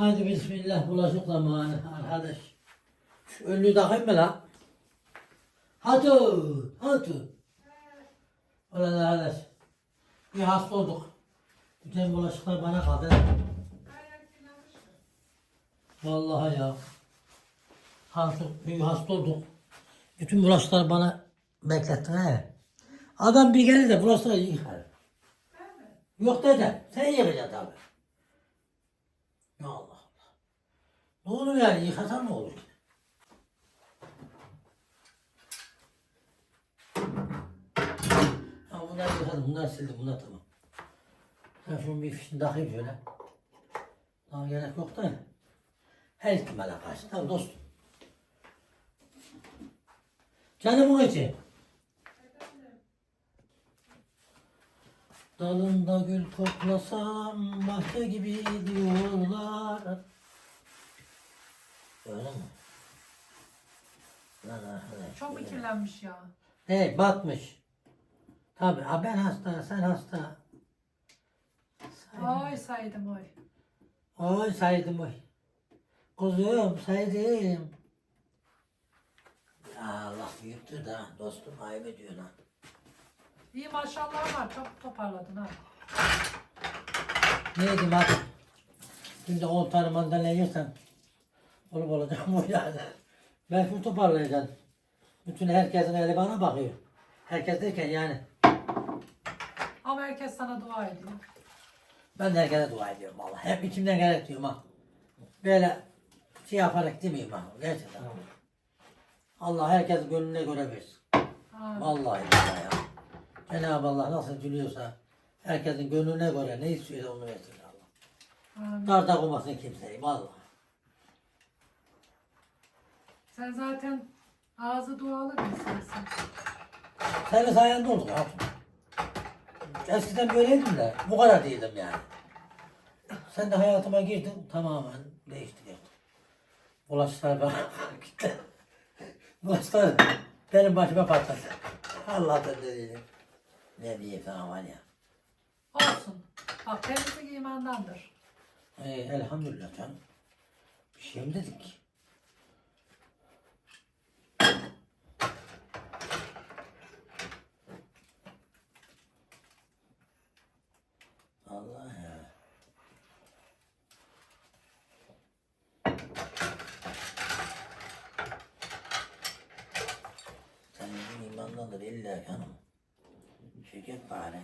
Hadi bismillah bulaşık zamanı arkadaş. Şu önlüğü takayım mı lan? Hadi, hadi. Ulan arkadaş. Bir hasta olduk. Bütün bulaşıklar bana kaldı. Vallahi ya. Hasta, bir hasta olduk. Bütün bulaşıklar bana beklettin he. Adam bir gelir de bulaşıkları yıkar. Yok dede, sen yıkacaksın tabii. Ya Allah Allah. Ne olur yani yıkasan ne olur? Ha bunları yıkadım, bunları sildim, bunlar tamam. Ben şunun bir fişini takayım şöyle. Daha gerek yok da. Her ihtimale karşı. Tabii dostum. Canımın içi. Dalında gül koklasam bahçe gibi diyorlar. Öyle mi? Lan arkadaş. Çok mu kirlenmiş ya? He batmış. Tabii ha ben hasta, sen hasta. Ay saydım oy. Oy saydım oy. Kuzum saydım. Ya Allah büyüktür da dostum ayıp ediyor lan. İyi maşallah var. Çok toparladın ha. Ne diyeyim abi? Şimdi 10 tane mandalina yersen olup olacak bu yani. Ben şunu toparlayacağım. Bütün herkesin eli bana bakıyor. Herkes derken yani Ama herkes sana dua ediyor. ben de herkese dua ediyorum vallahi. Hep içimden gerek diyorum ha. Böyle şey yaparak demeyeyim ha. Gerçekten. Allah herkes gönlüne göre versin. Vallahi billahi ya. Cenab-ı Allah nasıl diliyorsa herkesin gönlüne göre ne istiyorsa onu versin Allah. Darda koymasın kimseyi vallahi. Sen zaten ağzı dualı bir insansın. Senin sayende olduk ya. Eskiden böyleydim de bu kadar değildim yani. Sen de hayatıma girdin tamamen değişti geldi. Bulaşıklar bana gitti. Bulaşıklar benim başıma patladı. Allah'tan diyeyim. Ne diyeyim sana var ya. Olsun. Bak temizlik imandandır. Ee, elhamdülillah canım. Bir şey mi dedik? Allah ya. Sen bizim imandandır illa canım. Şirket bari.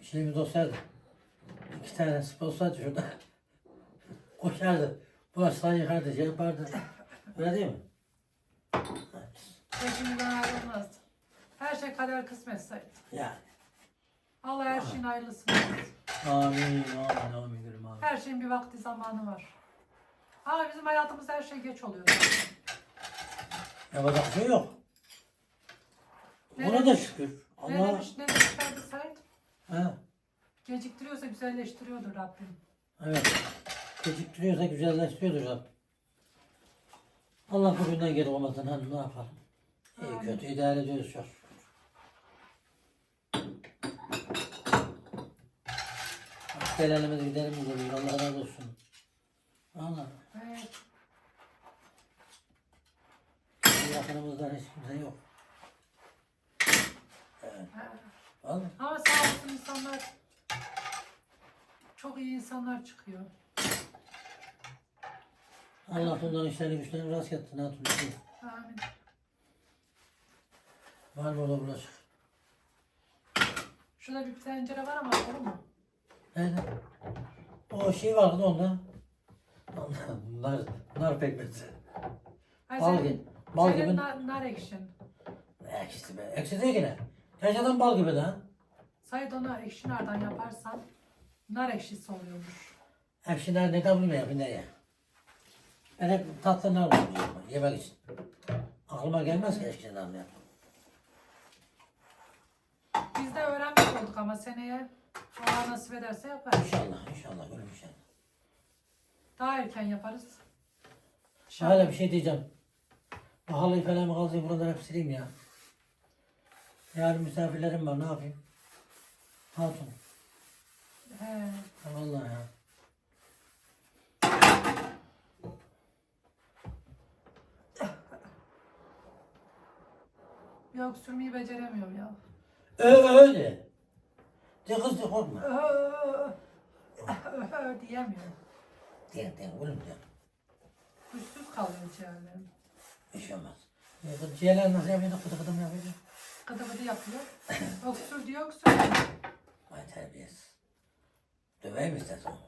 Bir şeyimiz olsaydı. iki tane spor olsaydı şurada. Koşardı. Bulaşıkları yıkardı, şey yapardı. Öyle değil mi? Peşimizden ayrılmazdı. Şey kader kısmet. Yani. Allah her şeyin hayırlısını versin. Amin, amin, amin amin. Her şeyin bir vakti zamanı var. Ama bizim hayatımızda her şey geç oluyor. Yapacak bir şey yok. Ona da şükür. Ne Allah. demiş, ne demişlerdi Said? Ha, Geciktiriyorsa güzelleştiriyordur Rabbim. evet. Geciktiriyorsa güzelleştiriyordur Rabbim. Allah bugünden geri olmasın. Hani ne yapalım? İyi Amin. kötü idare ediyoruz çok şükür. Belalimiz giderimiz oluyor. Allah razı olsun. Allah. Evet. Yakınımızda hiç kimse yok. Evet. Vallahi. Ama sağ olsun insanlar çok iyi insanlar çıkıyor. Allah bunların işlerini güçlerini rast. Ha, Tunç'u. Amin. Var mı orada bulaşık? Şurada bir tencere var ama olur mu? Nerede? O şey vardı onda. Bunlar, bunlar pekmezi. Hayır, Bal gibi. Bal senin gibi. nar, nar ekşin. Ekşisi be. Ekşi değil yine. Gerçekten bal gibi de ha. Sayın onu ekşi nardan yaparsan nar ekşisi oluyormuş. Ekşi nerede de bilmiyorum nereye. Ben hep tatlı nar buluyorum yemek için. Aklıma gelmez ki ekşi nar ne yapayım. Biz de öğrenmiş olduk ama seneye Allah nasip ederse yaparız. İnşallah, inşallah, öyle inşallah. Daha erken yaparız. Hala bir şey diyeceğim. Bu halıyı falan mı kaldırayım buraları hep sileyim ya. Yarın misafirlerim var ne yapayım? Hatun. He. Ha, Vallahi ya. Yok sürmeyi beceremiyorum ya. Ö öyle. De kız de korkma. Diyemiyorum. De de oğlum de. Güçsüz kalıyor ciğerlerim. Bir şey olmaz. Ya kız ciğerler nasıl yapıyor? Kıdı kıdı mı yapıyor? Kıdı kıdı yapıyor. Öksür diyor öksür. Vay terbiyesiz. Döveyim istersen onu.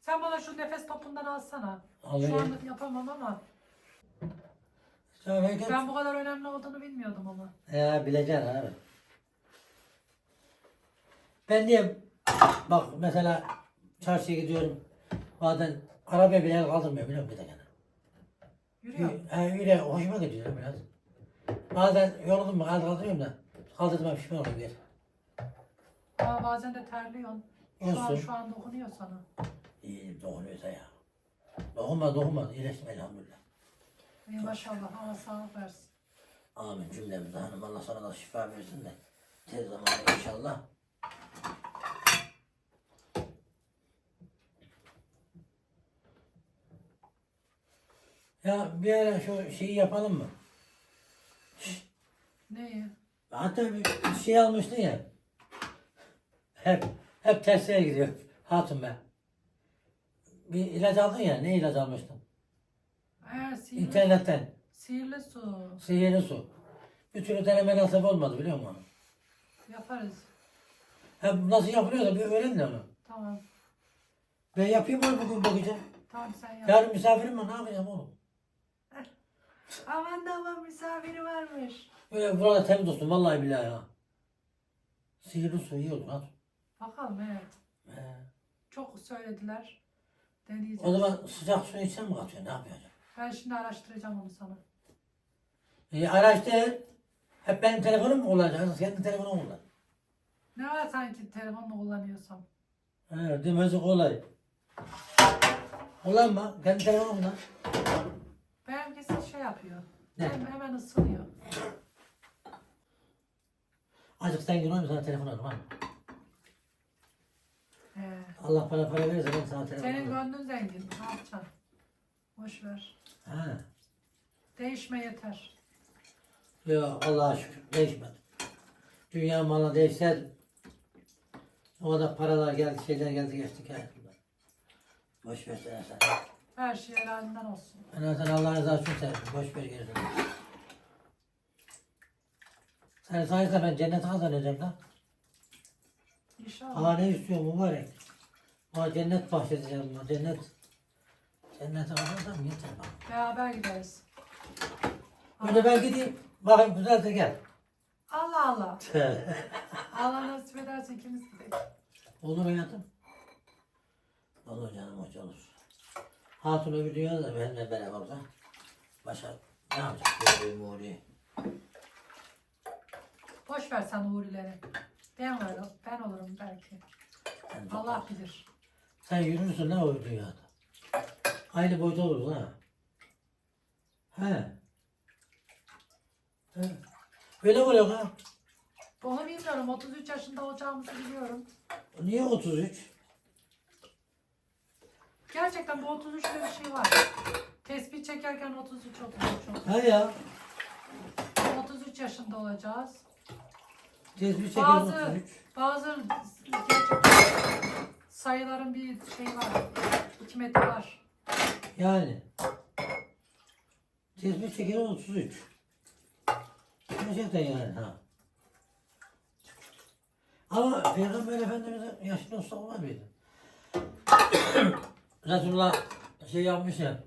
Sen bana şu nefes topundan alsana. Alayım. Şu anlık yapamam ama ben bu kadar önemli olduğunu bilmiyordum ama. Ya bileceksin abi. Ben niye bak mesela çarşıya gidiyorum. Bazen arabaya bir el kaldırmıyor biliyor musun giderken? Yürüyor. Yürü, öyle hoşuma gidiyor biraz. Bazen yoruldum mu kaldır kaldırıyorum da kaldırdım pişman oluyorum bir. Aa, bazen de terliyorsun. Şu an, Olsun. şu an dokunuyor sana. İyi dokunuyorsa ya. Dokunma dokunma iyileştim elhamdülillah. İyi maşallah Allah sağlık versin. Amin cümlemize hanım Allah sana da şifa versin de tez zamanda inşallah. Ya bir ara şu şeyi yapalım mı? Neyi? Hatta bir şey almıştın ya. Hep hep tersiye gidiyor. Hatun be. Bir ilaç aldın ya. Ne ilaç almıştın? Ee, sihirli, İnternetten. sihirli su. Sihirli su. Bir türlü deneme nasip olmadı biliyor musun? Yaparız. Hem nasıl yapılıyor da bir öğren de onu. Tamam. Ben yapayım onu bugün bu gece. Tamam sen yap. Yarın misafirim var ne yapacağım oğlum? Aman da aman misafiri varmış. Böyle burada temiz olsun vallahi billahi ya. Sihirli su iyi olur hatun. Bakalım evet. He. Çok söylediler. Deneyeceğiz. O zaman sıcak su içsen mi katıyor ne yapacağım? Ben şimdi araştıracağım onu sana. E, araçta hep benim telefonum mu kullanacak? Kendi telefonum kullan. Ne var sanki telefonla kullanıyorsam? He, demesi kolay. Kullanma. Kendi telefonum kullan. Benimkisi şey yapıyor. Ne? Hem, hemen ısınıyor. Azıcık sen gün sana telefon alırım ha. He. Allah bana para verirse ben sana telefon Senin alırım. gönlün zengin. Ne yapacaksın? Boş ver. Ha. Değişme yeter. Yok Allah'a şükür değişmedi. Dünya malı değişseydi o kadar paralar geldi, şeyler geldi geçti. Boş ver sen sen. Her şey helalinden olsun. Ben zaten Allah rızası için sevdim. Boş ver gerisini. Sen sayesinde ben cennete kazanacağım da. İnşallah. Aa ne istiyor mübarek. Aa cennet bahşedeceğim buna cennet. Cennete kazanacağım yeter bak. Beraber gideriz. Önce ben gideyim. Bakayım güzel de gel. Allah Allah. Allah nasip ederse ikimiz gidelim. olur hayatım. Olur canım hoş olur. Hatun öbür dünyada da benimle beraber olsa. Başka ne yapacak? Böyle Uğur'u. Boş ver sen Uğur'ları. Ben varım. Ben olurum belki. Sen, çok- Allah bilir. sen yürürsün ne o dünyada. Aynı boyda oluruz ha. He. He. Öyle oluyor ha. Onu bilmiyorum. 33 yaşında olacağımızı biliyorum. Niye 33? Gerçekten bu 33'te bir şey var. Tespih çekerken 33 33 33. Ha ya. 33 yaşında olacağız. Tespih çekiyor Bazı 33. bazı gerçekten sayıların bir şey var. Hikmeti var. Yani. Tespih çekiyor 33. Gerçekten yani ha. Ama Peygamber Efendimiz'in yaşında usta olmaz mıydı? Resulullah şey yapmış ya.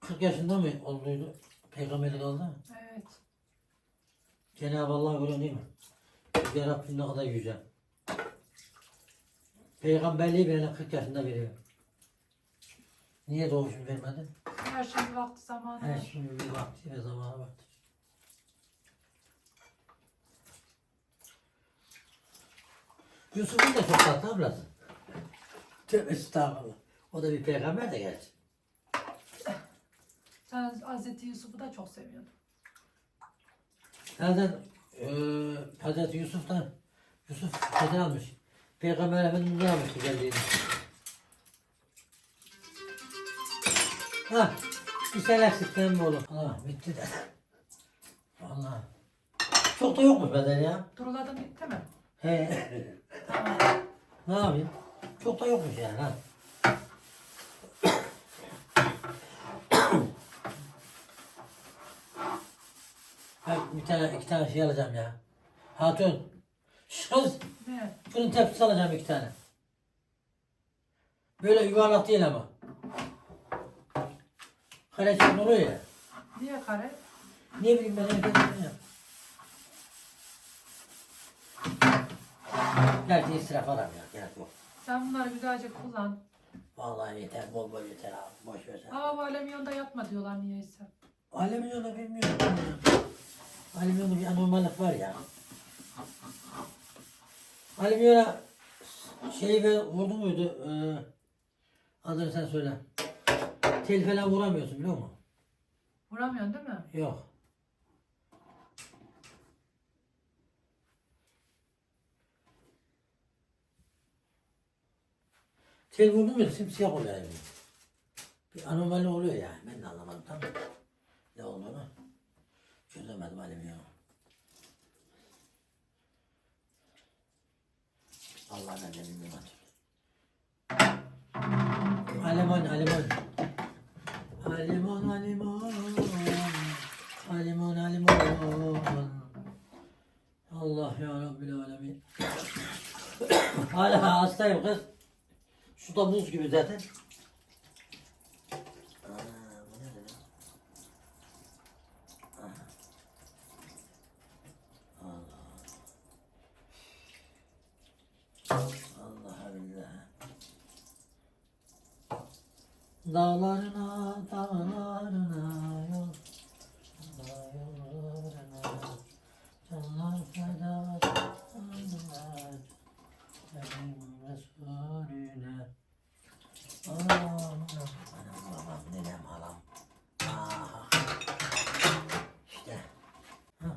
40 yaşında mı olduydu? Peygamberlik oldu. Evet. Cenab-ı Allah göre değil mi? Yüce Rabbim ne kadar yüce. Peygamberliği bile 40 yaşında veriyor. Niye doğuşunu vermedi? Her şeyin vakti zamanı Her var. şeyin bir vakti ve zamanı vardır. Yusuf'un da çok tatlı ablası. Tövbe estağfurullah. O da bir peygamber de gerçi. Sen Hazreti Yusuf'u da çok seviyordun. Zaten eee Hazreti Yusuf'tan Yusuf şeyden almış. Peygamber Efendimiz'den almış güzelliğini. Ha, bir sen eksikten mi oğlum? Allah bitti de. Allah. Çok da yokmuş benden ya. Duruladın bitti mi? He. Tamam. ne yapayım? Çok da yokmuş yani ha. Ben bir tane iki tane şey alacağım ya. Hatun. Kız. Ne? Fırın tepsisi alacağım iki tane. Böyle yuvarlak değil ama. Kare çekme oluyor ya. Niye kare? Ne bileyim ben evde yapacağım. Gerçi israf aram ya. Gerek yok. Sen bunları güzelce kullan. Vallahi yeter. Bol bol yeter abi. Boş ver sen. Ama bu alüminyonda yapma diyorlar niyeyse. Alüminyonu bilmiyorum. Alüminyonda bir anormallik var ya. Alüminyona şey ve vurdu muydu? Ee, adını sen söyle. Tel falan vuramıyorsun biliyor musun? Vuramıyorsun değil mi? Yok. Tel vurdu muydu simsiyah oluyor yani. Bir anomali oluyor yani. Ben de anlamadım tam ne olduğunu. Çözemedim alüminyonu. Allah ben de bilmiyorum artık. Alemon, alemon. Alemon, alemon. Alemon, alemon. Allah ya Rabbil Alemin. Hala hastayım kız. Su da buz gibi zaten. Allah. Allah billah. Dağlarına. Dağlarına, canlar feda canlar. Benim Resulüne. Anam, anam, babam, nenem, halam. Ah. İşte. Ha.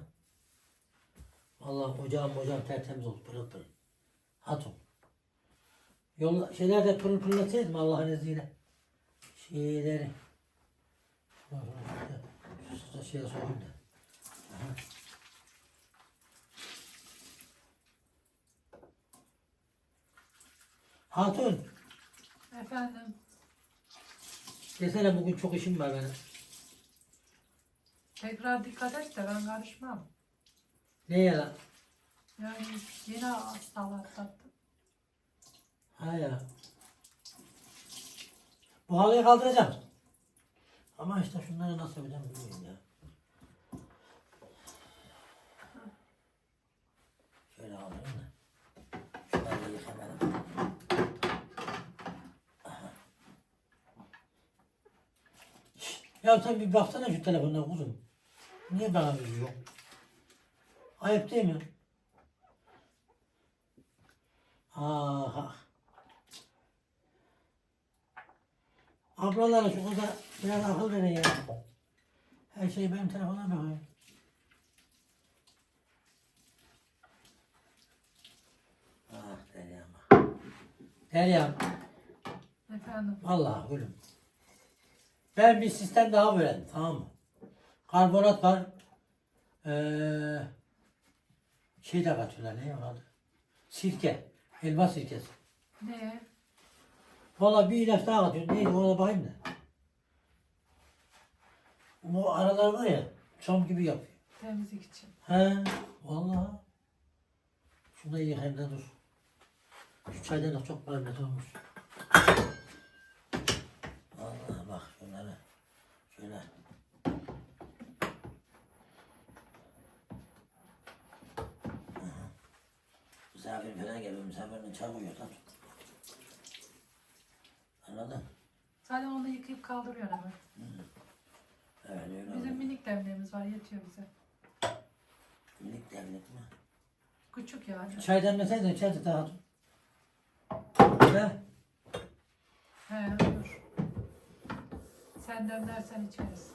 Allah ocağım ocağım tertemiz oldu pırıl pırıl. Hatun. Yol şeyler de pırıl pırıl mi Allah'ın izniyle? Şeyleri. Şu da şeye sokayım da. Aha. Hatun. Efendim. Desene bugün çok işim var benim. Tekrar dikkat et de ben karışmam. Neye lan? Yani yeni hastalar tattım. Ha ya. Bu halıyı kaldıracağım. Ama işte şunları nasıl yapacağım bilmiyorum ya. Şöyle alayım da. Şunları yıkamayalım. Ya sen bir baksana şu telefonuna kuzum. Niye bana üzüyor? Ayıp değil mi? Aha. Ablalara şu kıza biraz akıl verin ya. Her şey benim telefona bakıyor. Ah Derya'm. Derya'm. Efendim. Vallahi gülüm. Ben bir sistem daha öğrendim tamam mı? Karbonat var. Ee, şey de katıyorlar ne adı? Sirke. Elma sirkesi. Ne? Valla bir ilaç daha katıyor. Neydi ona bakayım da. Bu aralar var ya çam gibi yapıyor. Temizlik için. He vallahi. Şunu da yıkayayım da dur. Şu çaydan da çok barmet olmuş. Vallahi bak şunları. Şöyle. Aha. Çay koyuyor lan. Anladın? Zaten onu yıkayıp kaldırıyor hemen. Evet öyle Bizim oldu. minik demliğimiz var yetiyor bize. Minik devlet mi? Küçük yani. Çay demleseydin içeride daha dur. He? He dur. Sen demlersen içeriz.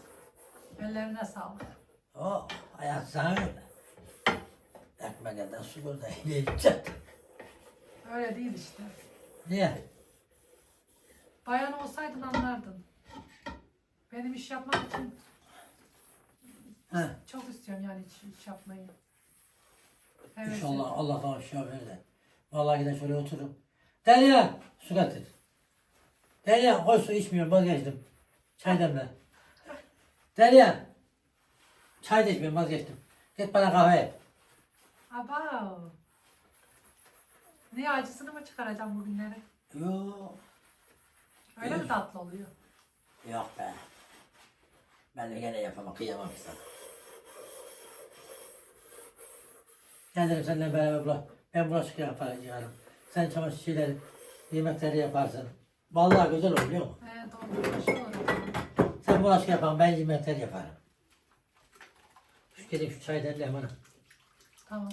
Ellerine sağlık. Oh, hayat sana öyle. Ekmek Çekmeceden su. Ne içecek? Öyle değil işte. Niye? Bayan olsaydın anlardın. Benim iş yapmak için He. çok istiyorum yani iş, iş yapmayı. Evet. İnşallah Allah verir de. Vallahi giden şöyle otururum. Derya su getir. Derya koy su içmiyorum vazgeçtim. Çay demle. Derya. Çay da içmiyorum vazgeçtim. Git bana kahve yap. Aba. Niye acısını mı çıkaracağım bugünleri? Yok. Öyle mi tatlı oluyor? Yok be. Ben de gene yapamam, kıyamam sana. Gelirim seninle beraber bula. Ben bulaşık yaparım. Sen çamaşır şeyleri, yemekleri yaparsın. Vallahi güzel olur biliyor musun? He doğru. Hoş olur. Sen bulaşık yapan, ben yemekleri yaparım. Şu gelin şu çay demle bana. Tamam.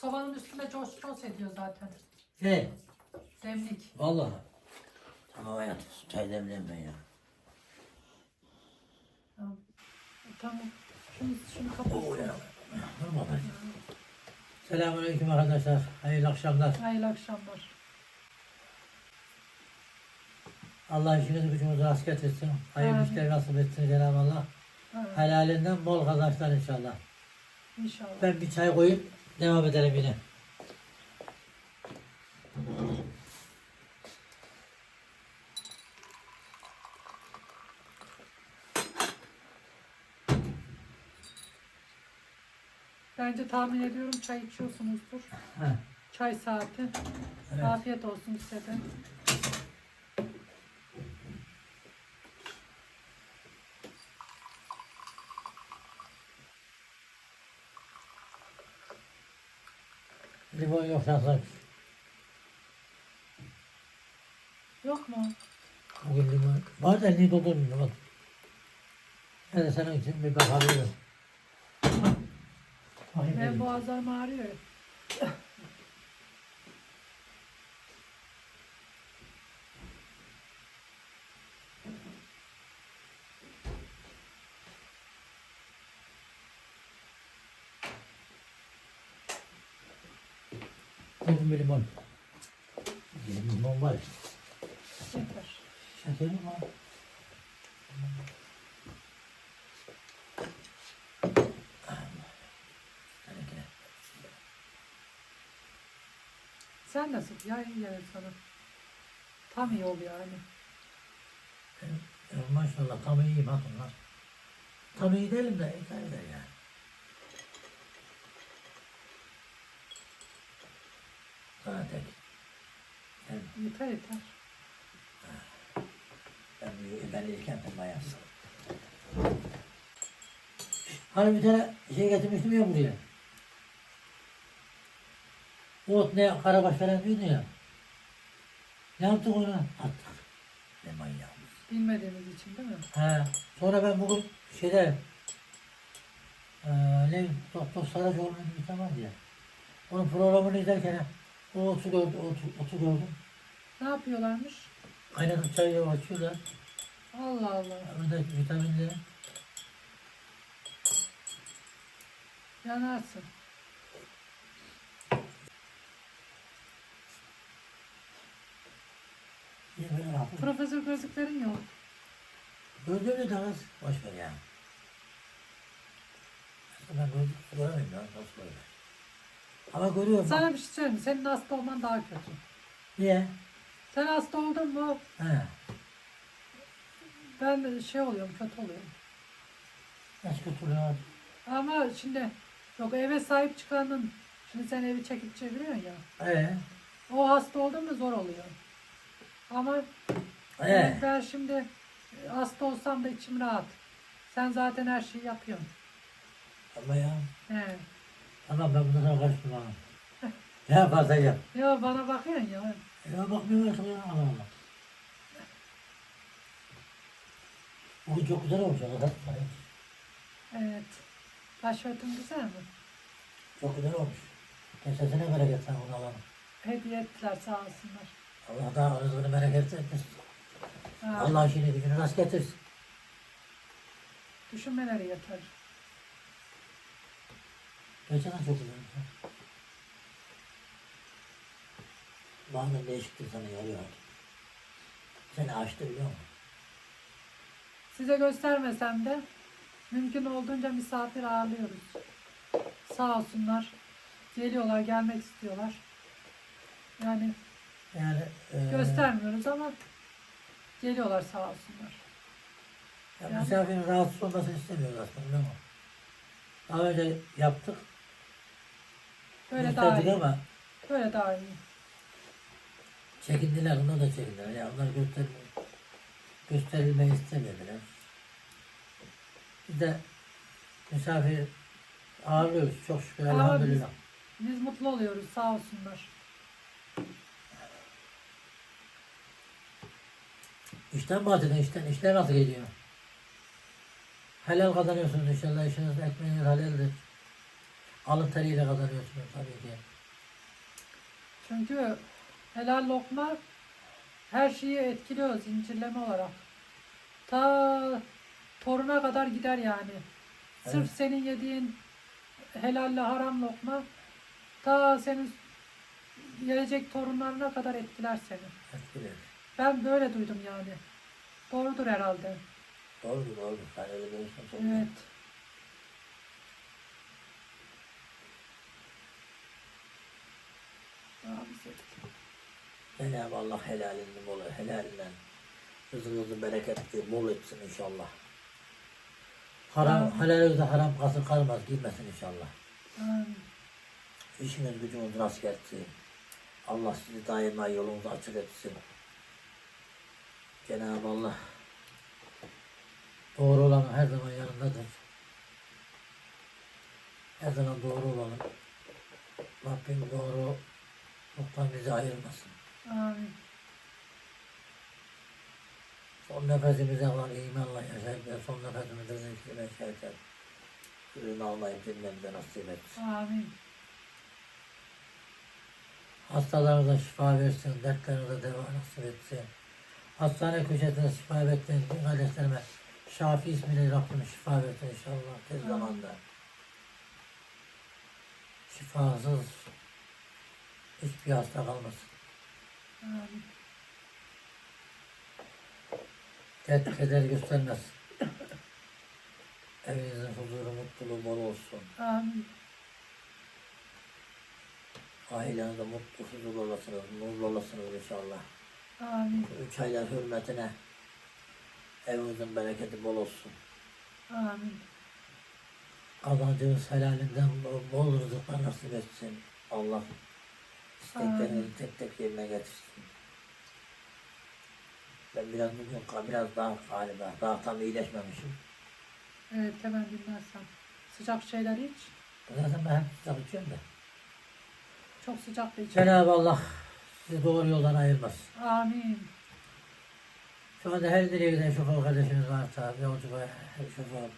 Sobanın üstünde coş coş ediyor zaten. Ne? Demlik. Vallahi. Tamam hayatım, çay demleyeyim ben ya. Tamam. Tamam. Şunu, şunu. Oo ya. Dur bakalım. Selamünaleyküm arkadaşlar. Hayırlı akşamlar. Hayırlı akşamlar. Allah işinizi gücünüzü rast getirsin. Hayırlı Amin. işler nasip etsin Cenab-ı Allah. Ha, Helalinden bol kazançlar inşallah. İnşallah. Ben bir çay koyup devam edelim yine. Bence tahmin ediyorum çay içiyorsunuzdur. Heh, Çay saati. evet. Afiyet olsun size de. Limon yok şanslar. Yok mu? Bugün limon. Var da doldurmuyor. Bak. Ben de senin için bir bakabilirim. Bakayım Benim boğazlarım ağrıyor. Bugün bir limon. Bir limon var. Yeter. Şekeri mi var? Sen nasıl? Ya iyi gelir sana. Tam iyi oluyor yani. Ya maşallah tam iyiyim lan. Tam iyi değilim de idare eder yani. Tek. Ben, Yeter yeter. ben, ben ilken tutma yapsam. Hani bir tane şey getirmiştim ya buraya. Ot ne karabaş falan diyordu ya. Ne yaptık ona? Attık. Ne manyağımız. Bilmediğimiz için değil mi? He. Sonra ben bugün şeyde eee ne Doktor Saracoğlu'nun bir tane vardı ya. Onun programını izlerken o otu gördüm, otu, otu gördüm. Ne yapıyorlarmış? Kaynatıp çayı açıyorlar. Allah Allah. Orada vitaminleri. Yanarsın. Böyle. Profesör gözlüklerin yok. Gördüğünü az. Boş ver ya. Ben gözlük göremiyorum ya. Nasıl böyle? Ama görüyorum. bak. Sana bir şey söyleyeyim. Senin hasta olman daha kötü. Niye? Sen hasta oldun mu He. ben şey oluyorum kötü oluyorum. Nasıl götürüyor? Ama şimdi yok eve sahip çıkanın şimdi sen evi çekip çeviriyorsun ya. Ee? O hasta oldun mu zor oluyor. Ama Ee? ben şimdi hasta olsam da içim rahat. Sen zaten her şeyi yapıyorsun. Ama ya. He. Tamam ben bundan sonra karışmam. ne yaparsan yap. Ya bana bakıyorsun ya. Ya bakmıyor artık ya. Allah Allah. Bugün çok güzel olmuş arkadaşlar. Evet. Başörtün güzel mi? Çok güzel olmuş. Kesesine bereket sen onu alalım. Hediye ettiler sağ olsunlar. Allah daha rızkını bereket etmesin. Allah işini gücünü rast getirsin. Düşünmeleri yeter. Gerçekten çok güzel. Bazen değişiklik sana yarıyor. Seni açtı biliyor musun? Size göstermesem de mümkün olduğunca misafir ağırlıyoruz. Sağ olsunlar. Geliyorlar, gelmek istiyorlar. Yani Yani e, göstermiyoruz ama geliyorlar sağ olsunlar. ya Yani- misafirin rahatsız olmasını istemiyoruz aslında biliyor musun? Daha önce yaptık. Böyle daha iyi. ama Böyle daha iyi. çekindiler. Onlar da çekindiler. Ya onlar göster gösterilmeyi istemediler. Biz de misafir ağırlıyoruz. Çok şükür Ama elhamdülillah. Biz mutlu oluyoruz sağ olsunlar. İşten bahsedin işten. İşler nasıl gidiyor? Helal kazanıyorsunuz inşallah. İşiniz ekmeğiniz halaldir. Alın teriyle kazanıyorsunuz tabii ki. Çünkü helal lokma her şeyi etkiliyor zincirleme olarak. Ta toruna kadar gider yani. Sırf Evet. senin yediğin helalle haram lokma ta senin gelecek torunlarına kadar etkiler seni. Etkiler. Ben böyle duydum yani. Doğrudur herhalde. Doğru doğru. Sen öyle çok Evet. Abi, Cenab-ı Allah helalinden bol, helalinden rızkınızı bereketli, bol etsin inşallah. Haram, halalınızda haram kasır kalmaz, girmesin inşallah. Amin. İşiniz gücünüz rast gelsin. Allah sizi daima yolunuzu açık etsin. Cenab-ı Allah doğru olanın her zaman yanındadır. Her zaman doğru olalım. Rabbim doğru yoktan bizi ayırmasın. Amin. Son nefesimize kalan imanla yaşayıp ve son nefesimizde zikriyle yaşayacak. Ürünü almayı cümlemize nasip etsin. Amin. Hastalarımıza şifa versin, dertlerimize deva nasip etsin. Hastane köşesinde şifa bekleyen bütün kardeşlerime Şafi ismiyle Rabbim şifa versin inşallah tez Amin. zamanda. Şifasız hiçbir hasta kalmasın. Dert keder göstermesin. Evinizin huzuru, mutluluğu bol olsun. Amin. Ailenizde mutlu, huzurlu olasınız, nurlu olasınız inşallah. Amin. Üç aylar hürmetine evinizin bereketi bol olsun. Amin. Kazancınız helalinden bol, bol rızıklar nasip etsin. Allah isteklerinizi tek tek yerine getirsin. Ben biraz bugün biraz daha galiba daha tam iyileşmemişim. Evet hemen dinlersem. Sıcak şeyler iç. Zaten ben hep sıcak içiyorum da. Çok sıcak da iç. Cenab-ı Allah sizi doğru yoldan ayırmasın. Amin. Şu anda her nereye giden şoför kardeşimiz varsa, yolcu ve şoför.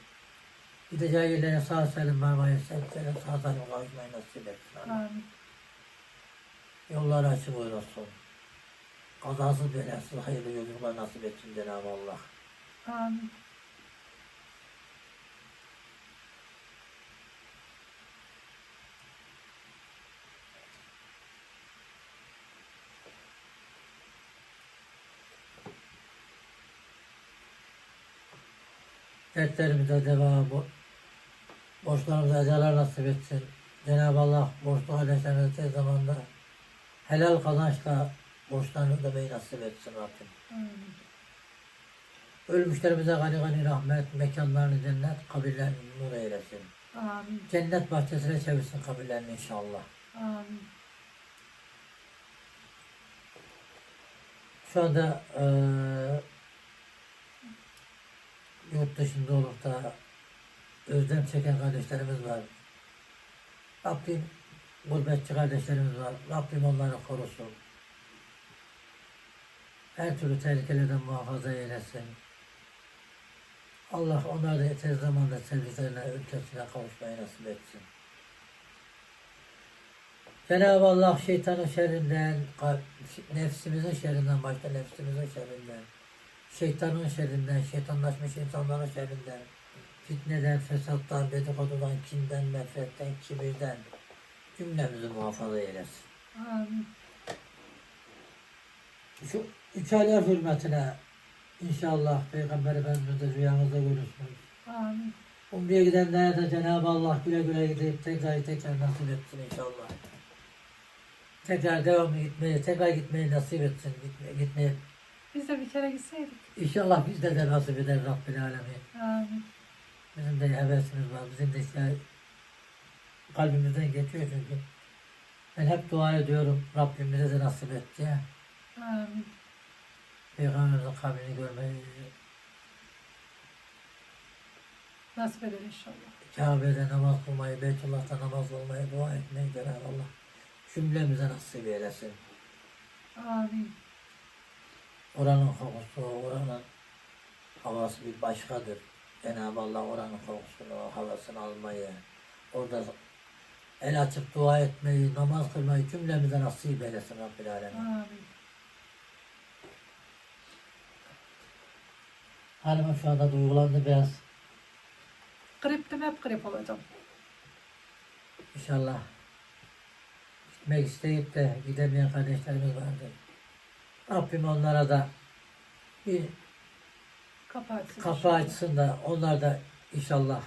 Gideceği yerlere sağ salim varmayı, sevgilerine sağ salim kavuşmayı nasip etsin. Amin. Yolları açık oynasın. Kazasız belasız hayırlı yolculuklar nasip etsin Cenab-ı Allah. Amin. Dertlerimize deva, bo borçlarımıza ecalar nasip etsin. Cenab-ı Allah borçlu tez zamanda helal kazançla borçlarını ödemeyi nasip etsin Rabbim. Amin. Ölmüşlerimize gani gani rahmet, mekanlarını cennet, kabirlerini nur eylesin. Amin. Cennet bahçesine çevirsin kabirlerini inşallah. Amin. Şu anda eee yurt dışında olup da özlem çeken kardeşlerimiz var. Rabbim gurbetçi kardeşlerimiz var. Rabbim onları korusun. Her türlü tehlikelerden muhafaza eylesin. Allah onları da tez zamanda sevdiklerine, ülkesine kavuşmayı nasip etsin. Cenab-ı Allah şeytanın şerrinden, nefsimizin şerrinden, başta nefsimizin şerrinden, şeytanın şerrinden, şeytanlaşmış insanların şerrinden, fitneden, fesattan, dedikodudan, kinden, nefretten, kibirden cümlemizi muhafaza eylesin. Amin. Şu üç aylar hürmetine inşallah Peygamber Efendimiz de rüyanızda görürsünüz. Amin. Umre'ye gidenlere de Cenab-ı Allah güle güle gidip tekrar tekrar nasip etsin inşallah. Tekrar devam gitmeyi, tekrar gitmeyi nasip etsin. Gitmeye, gitmeyi. Biz de bir kere gitseydik. İnşallah bizde de nasip eder Rabbil Alemin. Amin. Bizim de hevesimiz var. Bizim de işte kalbimizden geçiyor çünkü. Ben hep dua ediyorum Rabbimize de nasip et diye. Amin. Peygamberimizin kabrini görmeyi, Nasip eder inşallah. Kabe'de namaz kılmayı, Beytullah'ta namaz kılmayı, dua etmeyi Cenab-ı Allah cümlemize nasip eylesin. Amin. Oranın kokusu, oranın havası bir başkadır. Cenab-ı Allah oranın kokusunu, havasını almayı, orada el açıp dua etmeyi, namaz kılmayı cümlemize nasip eylesin Rabbil Alemin. Amin. Hanımım şu anda duygulandı biraz. Griptim hep grip olacağım. İnşallah gitmek isteyip de gidemeyen kardeşlerimiz vardır. Rabbim onlara da bir Kapı açsın. kapı açsın da onlar da inşallah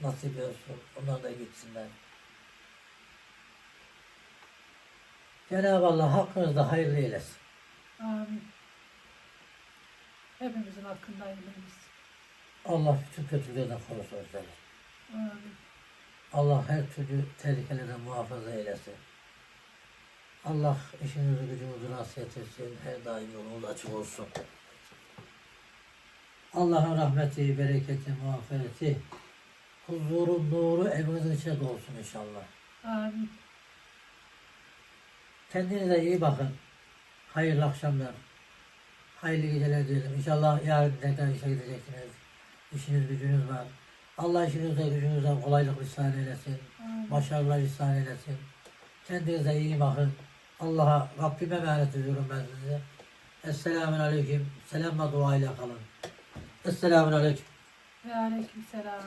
nasip olsun. Onlar da gitsinler. Cenab-ı Allah hakkınızda hayırlı eylesin. Amin. Hepimizin hakkında hayırlıyız. Allah bütün kötülüklerden korusun sizleri. Amin. Allah her türlü tehlikelerden muhafaza eylesin. Allah işinizi gücünüzü nasip etsin. Her daim yolunuz açık olsun. Allah'ın rahmeti, bereketi, muhabbeti, huzuru, nuru evinizin içine dolsun inşallah. Amin. Kendinize iyi bakın. Hayırlı akşamlar. Hayırlı geceler diyelim. İnşallah yarın tekrar işe gideceksiniz. İşiniz gücünüz var. Allah işinizde gücünüzde kolaylık ihsan eylesin. Amin. Başarılar ihsan eylesin. Kendinize iyi bakın. Allah'a Rabbime emanet ediyorum ben size. Esselamun Aleyküm. Selamla duayla kalın. Esselamun Aleyküm. Ve aleyküm selam.